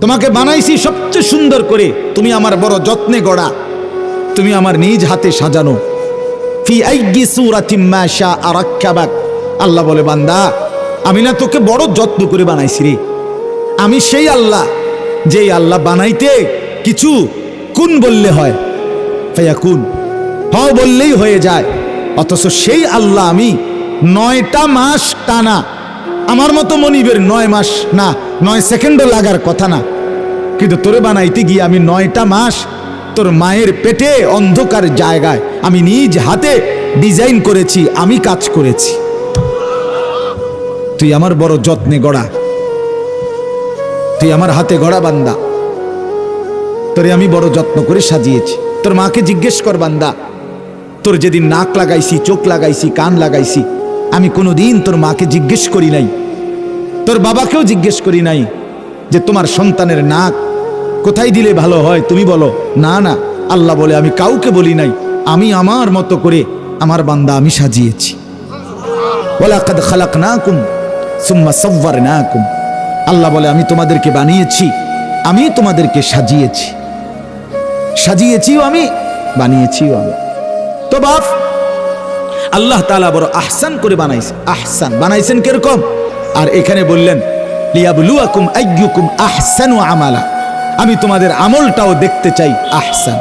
তোমাকে বানাইছি সবচেয়ে সুন্দর করে। তুমি আমার বড় যত্নে গড়া। তুমি আমার নিজ হাতে সাজানো। আল্লাহ বলে, বান্দা, আমি না তোকে বড় যত্ন করে বানাইছি রে। আমি সেই আল্লাহ, যেই আল্লাহ বানাইতে কিছু কুন বললে হয় ফাইয়া কুন, হও বললেই হয়ে যায়। অথচ সেই আল্লাহ আমি নয়টা মাস টানা। আমার মতো মনিবের নয় মাস না। নয় সেকেন্ডও লাগার কথা না। কিন্তু তোরে বানাইতে গিয়ে আমি নয়টা মাস তোর মায়ের পেটে অন্ধকার জায়গায় আমি নিজ হাতে ডিজাইন করেছি, আমি কাজ করেছি। তুই আমার বড় যত্নে গড়া। তুই আমার হাতে গড়া বান্দা। তোরে আমি বড় যত্ন করে সাজিয়েছি। তোর মাকে জিজ্ঞেস কর বান্দা, তোর যেদিন নাক লাগাইছি, চোখ লাগাইছি, কান লাগাইছি, আমি কোনোদিন তোর মাকে জিজ্ঞেস করি নাই। তোর বাবাকেও জিজ্ঞেস করি নাই যে তোমার সন্তানের নাক কোথায় দিলে ভালো হয়? তুমি বলো, না না, আল্লাহ বলে আমি কাউকে বলি নাই। আমি আমার মতো করে আমার বান্দা আমি সাজিয়েছি। সুম্মা সাওয়ারনাকুম। আল্লাহ বলে, আমি তোমাদেরকে বানিয়েছি, আমি তোমাদেরকে সাজিয়েছি। সাজিয়েছিও আমি, বানিয়েছিও আমি। তো বাপ, আল্লাহ তাআলা বড় আহসান করে বানাইছে। আহসান বানাইছেন কীরকম? আর এখানে বললেন আমালা। আমি তোমাদের আমলটাও দেখতে চাই আহসান।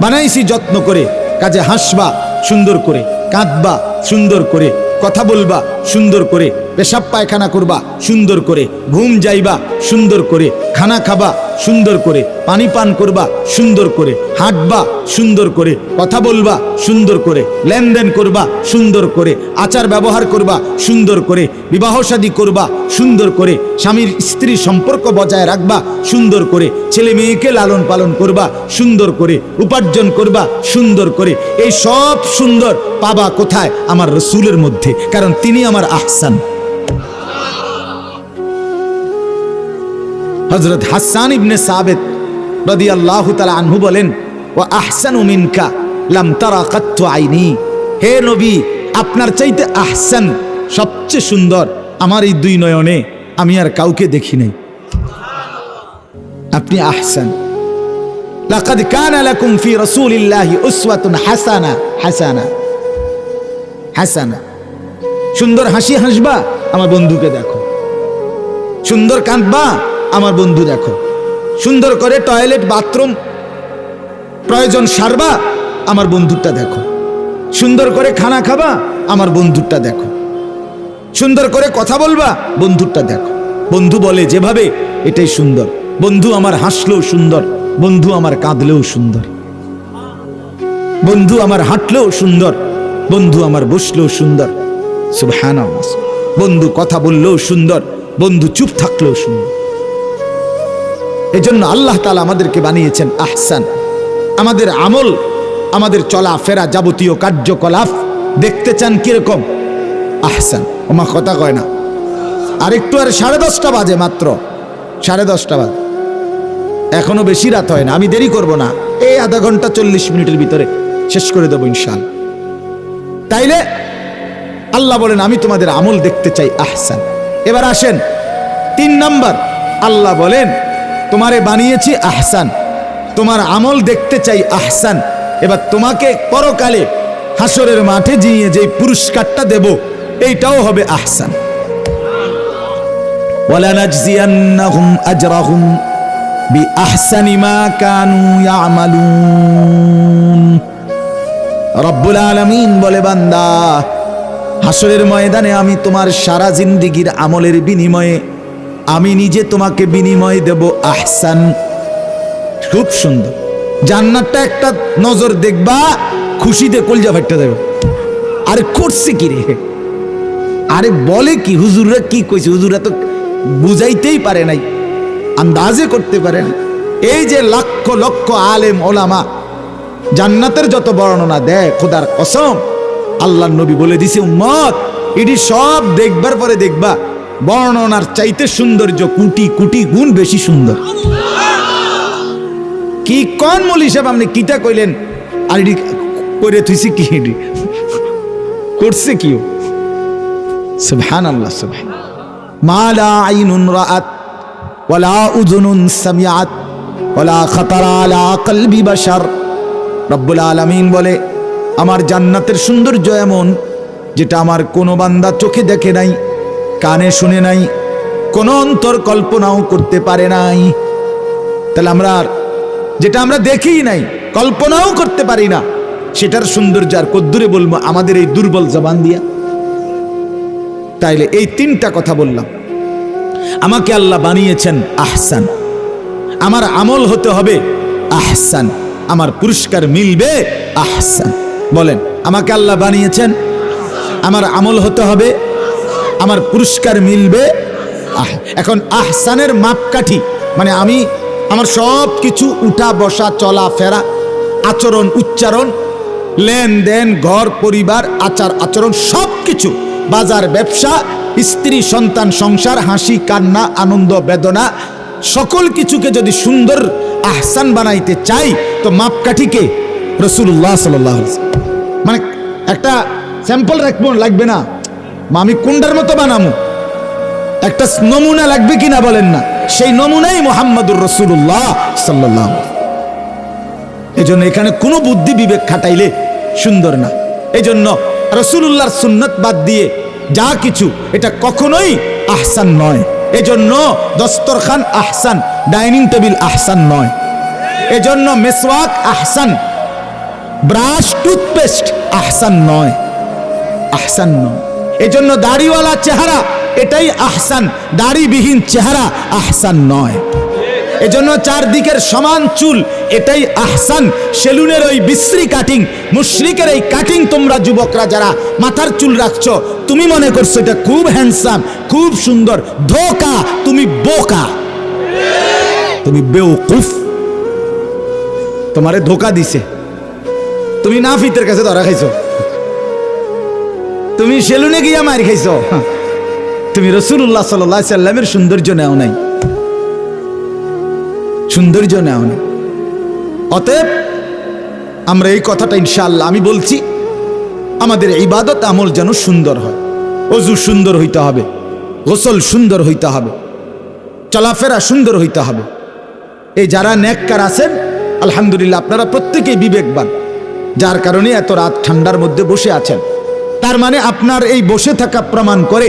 বানাইছি যত্ন করে, কাজে হাসবা সুন্দর করে, কাঁদবা সুন্দর করে, কথা বলবা সুন্দর করে, পেশাব পায়খানা করবা সুন্দর করে, ঘুম যাইবা সুন্দর করে, খানা খাবা সুন্দর করে পানি পান করবা সুন্দর করে হাঁটবা সুন্দর করে কথা বলবা সুন্দর করে লেনদেন করবা সুন্দর করে আচার ব্যবহার করবা সুন্দর করে বিবাহ শাদী করবা সুন্দর করে স্বামীর স্ত্রী সম্পর্ক বজায় রাখবা সুন্দর করে ছেলে মেয়েকে লালন পালন করবা সুন্দর করে উপার্জন করবা সুন্দর করে এই সব সুন্দর পাবা কোথায় আমার রসুলের মধ্যে কারণ তিনি আমার আহসান হজরত হাসান ইবনে সাবেদ রদি আল্লাহ তালা আনহু বলেন ও আহসান মিনকা লাম তারা কাত্ত আইনি। হে নবী, আপনার চাইতে আহসান সবচেয়ে সুন্দর আমার এই দুই নয়নে আমি আর কাউকে দেখি নাই। আপনি আহসান। লাকাদ কানা লাকুম ফি রাসূলিল্লাহি উসওয়াতুন হাসানা হাসানা হাসানা। সুন্দর হাসি হাসবা, আমার বন্ধুকে দেখো। সুন্দর কাঁদবা আমার বন্ধু দেখো। সুন্দর করে টয়লেট বাথরুম প্রয়োজন সারবা, আমার বন্ধুরটা দেখো। সুন্দর করে খানা খাবা, আমার বন্ধুরটা দেখো। সুন্দর করে কথা বলবা, বন্ধুরটা দেখো। বন্ধু বলে যেভাবে, এটাই সুন্দর। বন্ধু আমার হাসলেও সুন্দর, বন্ধু আমার কাঁদলেও সুন্দর। বন্ধু আমার হাঁটলেও সুন্দর, বন্ধু আমার বসলেও সুন্দর। সুবহানাল্লাহ। বন্ধু কথা বললেও সুন্দর, বন্ধু চুপ থাকলেও সুন্দর। এজন্য আল্লাহ তালা আমাদেরকে বানিয়েছেন আহসান। আমাদের আমল, আমাদের চলা ফেরা যাবতীয় কার্যকলাপ দেখতে চান কীরকম? আহসান। ওমা কথা কয় না। আরেকটু আর সাড়ে দশটা বাজে মাত্র। সাড়ে দশটা বাজে। এখনও বেশি রাত হয় না, আমি দেরি করব না। এই আধা ঘণ্টা চল্লিশ মিনিটের ভিতরে শেষ করে দেবো ইনশাল তাইলে আল্লাহ বলেন, আমি তোমাদের আমল দেখতে চাই আহসান। এবার আসেন, তিন নাম্বার, আল্লাহ বলেন তোমারে বানিয়েছি আহসান। তোমার আমল দেখতে চাই আহসান। এবার তোমাকে পরকালে হাসরের মাঠে জিয়ে যে পুরস্কারটা দেব, এইটাও হবে আহসান। রব্বুল বলে, বান্দা ময়দানে আমি তোমার সারা জিন্দিগির আমলের বিনিময়ে আমি নিজে তোমাকে বিনিময় দেব আহসান। খুব সুন্দর। জান্নাতটা একটা নজর দেখবা, খুশিতে কলজা ফাটতে দেবে। আরে করছে কি রে? আরে বলে কি, হুজুররা কি কইছে? হুজুররা তো বুঝাইতেই পারে নাই, আন্দাজে করতে পারে না এই যে লক্ষ লক্ষ আলেম, ওলামা, জান্নাতের যত বর্ণনা দেয়, খোদার কসম আল্লাহ নবী বলে দিছে, উম্মত, এটি সব দেখবার পরে দেখবা। বর্ণনার চাইতে সৌন্দর্য কুটি কুটি গুণ বেশি সুন্দর। কি কন মলি সাহেব আপনি কিটা কইলেন? আর করে থুইছি কি এটি? করছে কি সুবহান আল্লাহ সুবহান মালা আইনুন রাআত ওয়ালা উযুনুন সামিআত ওয়ালা খাতারা আলা কলবি বাশার। রব্বুল আলামিন বলে, আমার জান্নাতের সৌন্দর্য এমন, যেটা আমার কোনো বান্দা চোখে দেখে নাই। কানে শুনে নাই, কোনো অন্তর কল্পনাও করতে পারে নাই। তাহলে আমরা যেটা আমরা দেখি নাই, কল্পনাও করতে পারি না, সেটার সৌন্দর্য আর কদ্দুরে বলব আমাদের এই দুর্বল জবান দিয়া। তাইলে এই তিনটা কথা বললাম। আমাকে আল্লাহ বানিয়েছেন আহসান। আমার আমল হতে হবে আহসান। আমার পুরস্কার মিলবে আহসান। বলেন, আমাকে আল্লাহ বানিয়েছেন? আমার আমল হতে হবে আমার পুরস্কার মিলবে। এখন আহসানের মাপকাঠি মানে আমি আমার সব কিছু উঠা বসা চলা ফেরা আচরণ উচ্চারণ, লেনদেন, ঘর, পরিবার, আচার, আচরণ সব কিছু বাজার, ব্যবসা, স্ত্রী, সন্তান, সংসার, হাসি, কান্না, আনন্দ, বেদনা, সকল কিছুকে যদি সুন্দর আহসান বানাইতে চাই, তো মাপকাঠিকে রসুল্লাহ সাল্লাহ মানে একটা স্যাম্পল রাখব, লাগবে না। আমি কোনটার মতো বানামু। একটা নমুনা লাগবে কিনা বলেন না। সেই নমুনাই মোহাম্মদুর রসুল্লাহ সাল্লাহ জন্য এখানে কোনো বুদ্ধি বিবেক খাটাইলে সুন্দর না। এই জন্য রসুল্লাহর সুন্নত বাদ দিয়ে যা কিছু, এটা কখনোই আহসান নয়। এজন্য দস্তরখান আহসান, ডাইনিং টেবিল আহসান নয়। এজন্য মেসওয়াক আহসান, ব্রাশ, টুথপেস্ট আহসান নয়। আহসান নয়। এজন্য দাড়িওয়ালা চেহারা এটাই আহসান, দাড়িবিহীন চেহারা আহসান নয়। এজন্য চারদিকের সমান চুল এটাই আহসান, সেলুনের ওই বিশ্রী কাটিং মুশরিকের এই কাটিং তোমরা যুবকরা যারা মাথার চুল রাখছো, তুমি মনে করছ এটা খুব হ্যান্ডসাম খুব সুন্দর, ধোকা, তুমি বোকা। তুমি বেউকুফ তোমারে ধোকা দিছে। তুমি নাফিতের কাছে ধরা খাইছো। তুমি সেলুনে গিয়া মার খাইছো। তুমি রসুল্লাহ সাল্লাহ সাল্লামের সৌন্দর্য নেও নাই। সৌন্দর্য নেও নাই। অতএব আমরা এই কথাটা ইনশাআল্লাহ আমি বলছি, আমাদের ইবাদত আমল যেন সুন্দর হয়। অজু সুন্দর হইতে হবে, গোসল সুন্দর হইতে হবে, চলাফেরা সুন্দর হইতে হবে। এই যারা নেককার আছেন, আলহামদুলিল্লাহ আপনারা প্রত্যেকেই বিবেকবান, যার কারণে এত রাত ঠান্ডার মধ্যে বসে আছেন। তার মানে আপনার এই বসে থাকা প্রমাণ করে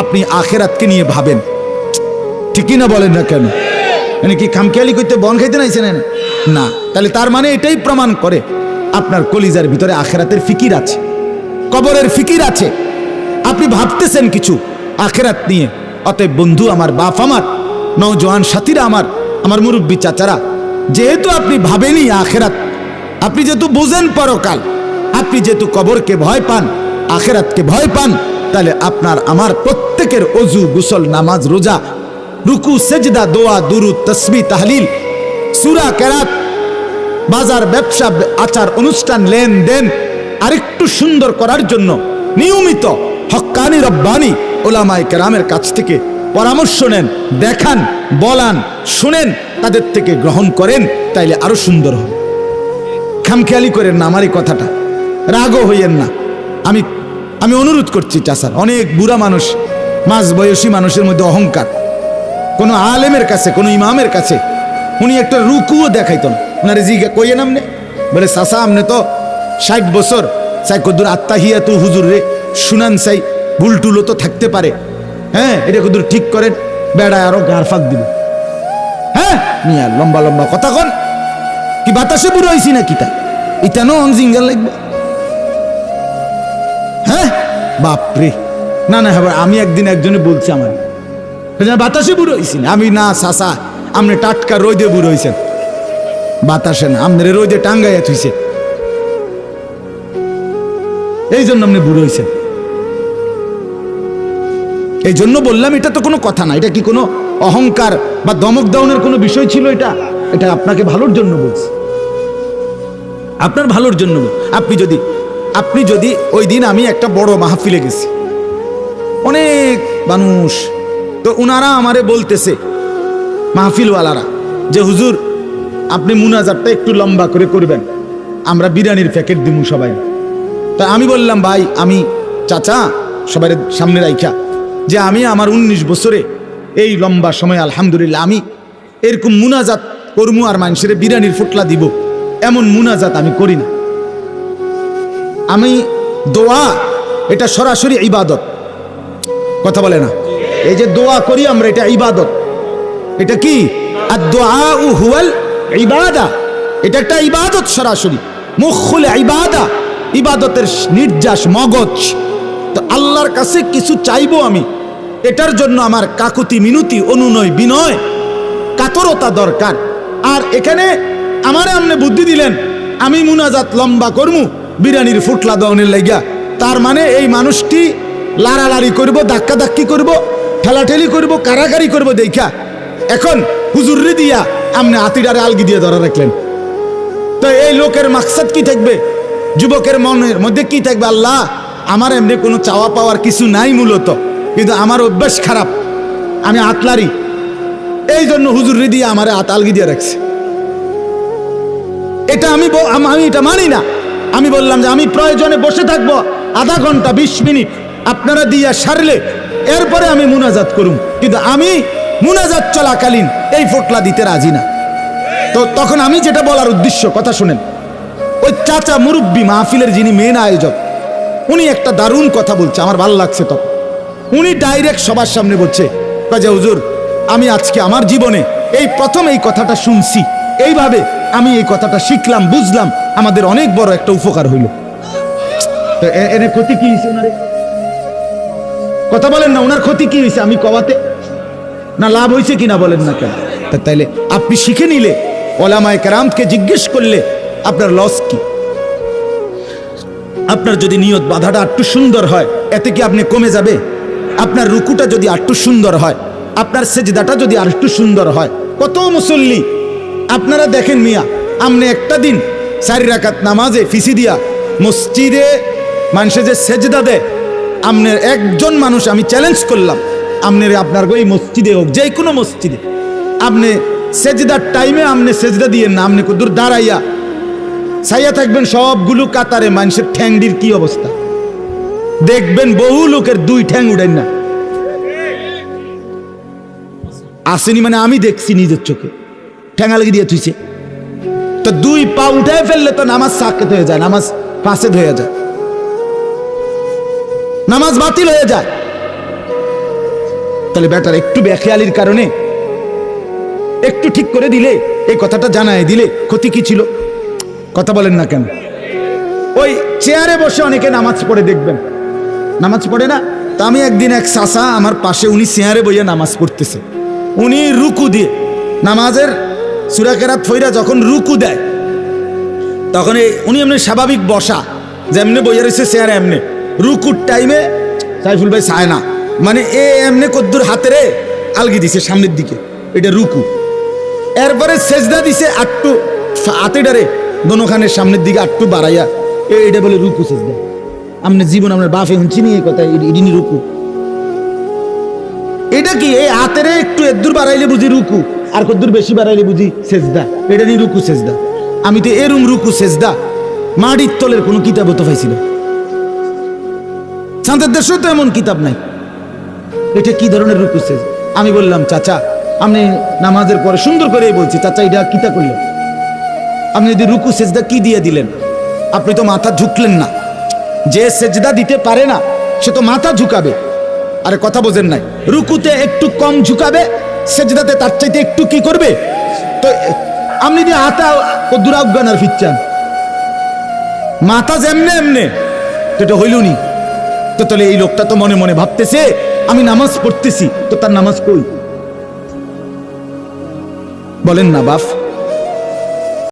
আপনি আখেরাতকে নিয়ে ভাবেন। ঠিকই না বলেন না কেন? মানে কি খামখেয়ালি করতে বন খাইতে নাইছেন? না, তাহলে তার মানে এটাই প্রমাণ করে আপনার কলিজার ভিতরে আখেরাতের ফিকির আছে, কবরের ফিকির আছে। আপনি ভাবতেছেন কিছু, আখেরাত নিয়ে। অতএব বন্ধু আমার বাপ আমার, নওজোয়ান সাথীরা আমার আমার মুরব্বী চাচারা, যেহেতু আপনি ভাবেনি আখেরাত, আপনি যেহেতু বোঝেন পরকাল, আপনি যেহেতু কবরকে ভয় পান আখেরাতকে ভয় পান, তাহলে আপনার আমার প্রত্যেকের অজু, গুসল, নামাজ, রোজা, রুকু, সেজদা, দোয়া দুরু তসবি, তাহলিল, সুরা, কেরাত, বাজার, ব্যবসা, আচার, অনুষ্ঠান, লেনদেন আরেকটু সুন্দর করার জন্য নিয়মিত হক্কানি, রব্বানি ওলামায় কেরামের কাছ থেকে পরামর্শ নেন, দেখান, বলান, শুনেন, তাদের থেকে গ্রহণ করেন, তাইলে আরও সুন্দর হবে। খামখেয়ালি করেন না আমার এই কথাটা। রাগও হইয়েন না। আমি আমি অনুরোধ করছি চাষার অনেক বুড়া মানুষ, মাঝ বয়সী মানুষের মধ্যে অহংকার। কোনো আলেমের কাছে, কোনো ইমামের কাছে উনি একটা রুকুও দেখাইতো না। ওনার জিজ্ঞা কইয়ে নামনে বলে চাষা আমনে তো ষাট বছর সাই কদুর আত্মাহিয়া তু হুজুর রে, শুনান সাই ভুল টুলো তো থাকতে পারে। হ্যাঁ এটা কদুর ঠিক করেন, বেড়ায় আরও গার ফাঁক দিব। হ্যাঁ মিয়া, লম্বা লম্বা কথা কন। কি বাতাসে বুড়ো হয়েছি না কিতা ইতানো অন জিঙ্গাল লাগবে। বাপরে। না না হ্যাঁ আমি একদিন একজনে বলছি আমার। বাতাসে বুড়ো হয়েছি আমি না, সাসা আপনি টাটকা রোদে বুড়ো হয়েছেন বাতাসে না আপনার রোদে টাঙ্গাইয়া থুইছে। এই জন্য আপনি বুড়ো হয়েছেন এই জন্য বললাম, এটা তো কোনো কথা না, এটা কি কোনো অহংকার বা দমক দাউনের কোনো বিষয় ছিল এটা? এটা আপনাকে ভালোর জন্য বলছি। আপনার ভালোর জন্য আপনি যদি আপনি যদি ওই দিন আমি একটা বড় মাহফিলে গেছি। অনেক মানুষ। তো উনারা আমারে বলতেছে, মাহফিলওয়ালারা, যে হুজুর, আপনি মুনাজারটা একটু লম্বা করে করবেন। আমরা বিরিয়ানির প্যাকেট দিব সবাই। তা আমি বললাম, ভাই, আমি চাচা, সবাই সামনে রাইখা, যে আমি আমার উনিশ বছরে এই লম্বা সময়, আলহামদুলিল্লাহ, আমি এরকম মুনাজাত করমু আর মানুষের বিরিয়ানির ফুটলা দিব। এমন মুনাজাত আমি করি না। আমি দোয়া, এটা সরাসরি ইবাদত। কথা বলে না? এই যে দোয়া করি আমরা, এটা ইবাদত। এটা কি? আর দোয়া উ হুয়াল ইবাদা। এটা একটা ইবাদত সরাসরি। মুখুল ইবাদা। ইবাদতের নির্যাস, মগজ। তো আল্লাহর কাছে কিছু চাইব আমি। এটার জন্য আমার কাকুতি মিনতি, অনুনয়, বিনয়, কাতরতা দরকার। আর এখানে আমারে আমনে বুদ্ধি দিলেন, আমি মুনাজাত লম্বা করমু। বিরিয়ানির ফুটলা দনের লাইগা তার মানে এই মানুষটি লাড়ালাড়ি করব, ধাক্কা ধাক্কি করব, ঠেলাঠেলি করব কারাকারি করব দেখা এখন হুজুররে দিয়া আমনে আতিডারে আলগি দিয়ে ধরা রাখলেন। তো এই লোকের মাকসাদ কি থাকবে? যুবকের মনের মধ্যে কি থাকবে? আল্লাহ, আমার এমনি কোনো চাওয়া পাওয়ার কিছু নাই মূলত, কিন্তু আমার অভ্যাস খারাপ, আমি আতলারি। এই জন্য হুজুর দিয়ে আমার হাত আলগি দিয়ে রাখছে। এটা আমি আমি এটা মানি না। আমি বললাম যে আমি প্রয়োজনে বসে থাকব আধা ঘণ্টা, বিশ মিনিট। আপনারা দিয়া সারলে, এরপরে আমি মুনাজাত করুম। কিন্তু আমি মুনাজাত চলাকালীন এই ফোটলা দিতে রাজি না। তো তখন আমি যেটা বলার উদ্দেশ্য, কথা শুনেন। ওই চাচা মুরব্বী মাহফিলের যিনি মেন আয়োজক, উনি একটা দারুণ কথা বলছে, আমার ভালো লাগছে তখন। উনি ডাইরেক্ট সবার সামনে বলছে কাজে হুজুর, আমি আজকে আমার জীবনে এই প্রথম এই কথাটা শুনছি। এইভাবে আমি এই কথাটা শিখলাম, বুঝলাম আমাদের অনেক বড় একটা উপকার হইল। এনে ক্ষতি কি হয়েছে ওনারে? কথা বলেন না, ওনার ক্ষতি কি হয়েছে আমি কওয়াতে না লাভ হয়েছে কিনা বলেন না কেন? তাইলে আপনি শিখে নিলে, ওলামায় কেরামকে জিজ্ঞেস করলে আপনার লস কি? আপনার যদি নিয়ত বাধাটা একটু সুন্দর হয়, এতে কি আপনি কমে যাবে? আপনার রুকুটা যদি একটু সুন্দর হয়, আপনার সেজদাটা যদি আর একটু সুন্দর হয়, কত মুসল্লি, আপনারা দেখেন মিয়া আপনি একটা দিন চারি রাকাত নামাজে ফিসি দিয়া মসজিদে মানুষে যে সেজদা দেয় আপনার একজন মানুষ আমি চ্যালেঞ্জ করলাম আপনার আপনার ওই মসজিদে হোক, যে কোনো মসজিদে, আপনি সেজদার টাইমে আপনি সেজদা দিয়ে না, আপনি কুদুর দাঁড়াইয়া ছাইয়া থাকবেন, সবগুলো কাতারে মানুষের ঠ্যাংডির কি অবস্থা? দেখবেন বহু লোকের দুই ঠ্যাং উঠেন না। আসেনি মানে আমি দেখছি নিজের চোখে। ঠ্যাঙা লেগে দিয়ে থুইছে। তো দুই পা উঠায় ফেললে তো নামাজ সাকেত হয়ে যায়, নামাজ ফাঁসেদ হয়ে যায়। নামাজ বাতিল হয়ে যায়। তাহলে বেটার একটু বেখেয়ালির কারণে একটু ঠিক করে দিলে, এই কথাটা জানায় দিলে ক্ষতি কি ছিল? কথা বলেন না কেন? ওই চেয়ারে বসে অনেকে নামাজ পড়ে দেখবেন। নামাজ পড়ে না? তা আমি একদিন এক চাষা আমার পাশে উনি চেয়ারে বইয়ে নামাজ পড়তেছে। উনি রুকু দিয়ে নামাজের সুরাকেরাত ফইরা যখন রুকু দেয়, তখন এই উনি এমনি স্বাভাবিক বসা, যেমনি বইয়া রয়েছে চেয়ারে এমনি। রুকুর টাইমে সাইফুল ভাই চায় না। মানে এ এমনি কদ্দুর হাতে রে আলগি দিছে সামনের দিকে, এটা রুকু। এরপরে সেজদা দিছে আটটু হাতে ডারে, দোনোখানের সামনের দিকে আটটু বাড়াইয়া এটা বলে রুকু সেজদা। আমনে জীবন আপনার বাফে শুনছি নি এই কথা ইডিনি রুকু। এটা কি, এই হাতের একটু এদ্দুর বাড়াইলে বুঝি রুকু? আর কদ্দুর বেশি বাড়াইলে বুঝি সেজদা। এটা নিয়ে রুকু সেজদা। আমি তো এরুম রুকু সেজদা। মাটির তলের কোনো কিতাব তো পাইছিল চাঁদের দেশেও তো এমন কিতাব নাই। এটা কি ধরনের রুকু সেজ আমি বললাম, চাচা, আপনি নামাজের পরে সুন্দর করে বলছি, চাচা, এটা কিতা করলেন? আপনি যদি রুকু সেজদা কি দিয়ে দিলেন? আপনি তো মাথা ঝুঁকলেন না। যে সেজদা দিতে পারে না, সে তো মাথা ঝুঁকাবে। আরে কথা বোঝেন নাই। রুকুতে একটু কম ঝুঁকাবে সেজদাতে তার চাইতে একটু কি করবে? তো, আপনি যদি হাতা দুরাজ্ঞান আর ফিরছেন মাথা যেমনে এমনে তো এটা হইল নি। তো তাহলে এই লোকটা তো মনে মনে ভাবতেছে, আমি নামাজ পড়তেছি, তো তার নামাজ কই? বলেন না বাপ।